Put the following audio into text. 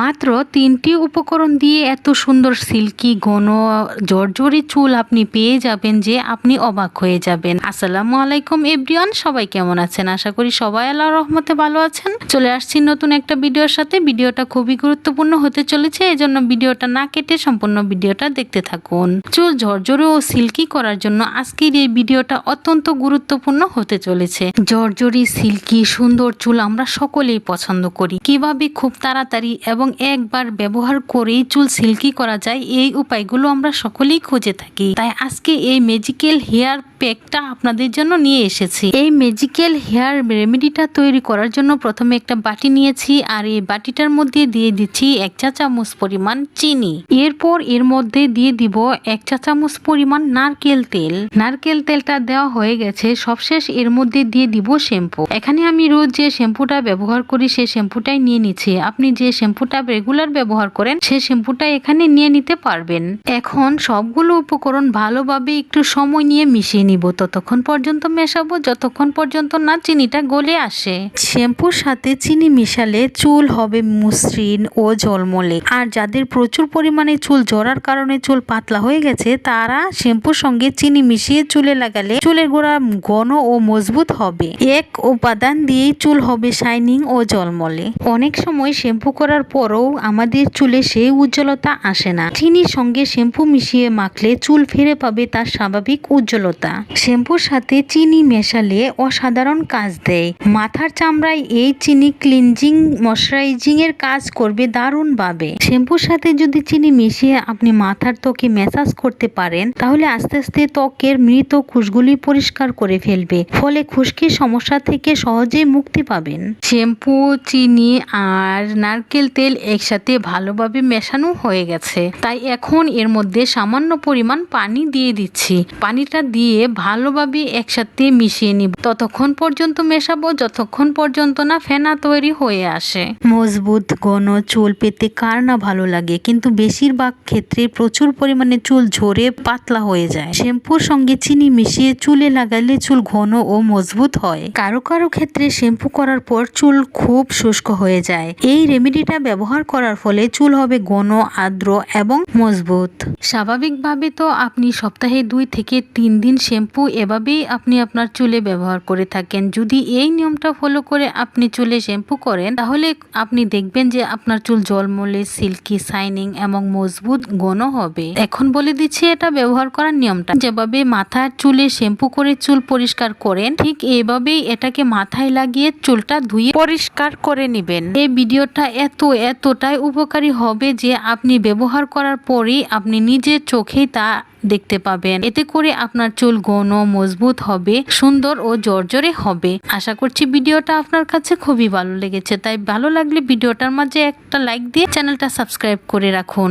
মাত্র তিনটি উপকরণ দিয়ে এত সুন্দর সিল্কি, ঘন, জর্জরি চুল আপনি পেয়ে যাবেন যে আপনি অবাক হয়ে যাবেন। আসসালামু আলাইকুম এভরিওয়ান, সবাই কেমন আছেন? আশা করি সবাই আল্লাহ রহমতে ভালো আছেন। চলে আসছি নতুন একটা ভিডিওর সাথে। ভিডিওটা খুবই গুরুত্বপূর্ণ হতে চলেছে, এজন্য ভিডিওটা না কেটে সম্পূর্ণ ভিডিওটা দেখতে থাকুন। চুল ঝরঝরে ও সিল্কি করার জন্য আজকের এই ভিডিওটা অত্যন্ত গুরুত্বপূর্ণ হতে চলেছে। জর্জরি, সিল্কি, সুন্দর চুল আমরা সকলেই পছন্দ করি। কীভাবে খুব তাড়াতাড়ি এবং একবার ব্যবহার করেই চুল সিল্কি করা যায়, এই উপায়গুলো আমরা সকলেই খুঁজে থাকি। তাই আজকে এই ম্যাজিক্যাল হেয়ার প্যাকটা আপনাদের জন্য নিয়ে এসেছি। এই ম্যাজিক্যাল হেয়ার রেমেডিটা তৈরি করার জন্য প্রথমে একটা বাটি নিয়েছি আর এই বাটিটার মধ্যে দিয়ে দিচ্ছি এক চা চামচ পরিমাণ চিনি। এরপর এর মধ্যে দিয়ে দিব এক চা চামচ পরিমাণ নারকেল তেল। নারকেল তেলটা দেওয়া হয়ে গেছে, সবশেষ এর মধ্যে দিয়ে দিব শ্যাম্পু। এখানে আমি রোজ যে শ্যাম্পুটা ব্যবহার করি সেই শ্যাম্পুটাই নিয়ে নিচ্ছি। আপনি যে শ্যাম্পুটা রেগুলার ব্যবহার করেন সেই শ্যাম্পুটা এখানে নিয়ে নিতে পারবেন। এখন সবগুলো উপকরণ ভালোভাবে একটু সময় নিয়ে মিশিয়ে নিব। ততক্ষণ পর্যন্ত মেশাবো, যতক্ষণ পর্যন্ত না চিনিটা গলে আসে। শ্যাম্পুর সাথে চিনি মিশালে চুল হবে মসৃণ ও জলমলে আর যাদের প্রচুর পরিমাণে চুল জড়ার কারণে চুল পাতলা হয়ে গেছে, তারা শ্যাম্পুর সঙ্গে চিনি মিশিয়ে চুলে লাগালে চুলের গোড়া ঘন ও মজবুত হবে। এক উপাদান দিয়েই চুল হবে শাইনিং ও জলমলে অনেক সময় শ্যাম্পু করার পরও আমাদের চুলে সেই উজ্জ্বলতা আসে না। চিনির সঙ্গে শ্যাম্পু মিশিয়ে মাখলে চুল ফিরে পাবে তার স্বাভাবিক উজ্জ্বলতা। শ্যাম্পুর সাথে চিনি মেশালে অসাধারণ কাজ দেয়। মাথার চামড়ায় এই চিনি ক্লিনজিং ময়শ্চারাইজিং এর কাজ করবে দারুণ ভাবে শ্যাম্পুর সাথে যদি চিনি মিশিয়ে আপনি মাথার ত্বকে ম্যাসাজ করতে পারেন, তাহলে আস্তে আস্তে ত্বকের মৃত খুশগুলি পরিষ্কার করে ফেলবে। ফলে খুশকির সমস্যা থেকে সহজেই মুক্তি পাবেন। শ্যাম্পু, চিনি আর নারকেল তেল একসাথে ভালোভাবে মেশানো হয়ে গেছে। তাই এখন এর মধ্যে সামান্য পরিমাণ পানি দিয়ে দিচ্ছি। পানিটা দিয়ে ভালোভাবে একসাথে মিশিয়ে নিব। ততক্ষণ পর্যন্ত মেশাবো, যতক্ষণ পর্যন্ত না ফেনা তৈরি হয়ে আসে। মজবুত ঘন চুল পেতে কার না ভালো লাগে, কিন্তু বেশিরভাগ ক্ষেত্রে প্রচুর পরিমাণে চুল ঝরে পাতলা হয়ে যায়। শ্যাম্পুর সঙ্গে চিনি মিশিয়ে চুলে লাগালে চুল ঘন ও মজবুত হয়। কারও কারও ক্ষেত্রে শ্যাম্পু করার পর চুল খুব শুষ্ক হয়ে যায়। এই রেমেডিটা ব্যবহার করার ফলে চুল হবে ঘন, আর্দ্র এবং মজবুত। স্বাভাবিকভাবে তো আপনি সপ্তাহে দুই থেকে তিন দিন শ্যাম্পু এভাবেই আপনি আপনার চুলে ব্যবহার করে থাকেন। যদি এই নিয়মটা ফলো করে আপনি চুলে শ্যাম্পু করেন, তাহলে আপনি দেখবেন যে আপনার চুল জলমলে, সিল্কি, শাইনিং এবং মজবুত ঘন হবে। এখন বলে দিচ্ছি, এটা ব্যবহার করার নিয়মটা। যেভাবে মাথার চুলে শ্যাম্পু করে চুল পরিষ্কার করেন, ঠিক এভাবেই এটাকে মাথায় লাগিয়ে চুলটা ধুয়ে পরিষ্কার করে নেবেন। এই ভিডিওটা এত এতটাই উপকারী হবে যে আপনি ব্যবহার করার পরেই আপনি নিজের চোখেই তা দেখতে পাবেন। এতে করে আপনার চুল গণ মজবুত হবে, সুন্দর ও জর্জরে হবে। আশা করছি ভিডিওটা আপনার কাছে খুবই ভালো লেগেছে। তাই ভালো লাগলে ভিডিওটার মাঝে একটা লাইক দিয়ে চ্যানেলটা সাবস্ক্রাইব করে রাখুন।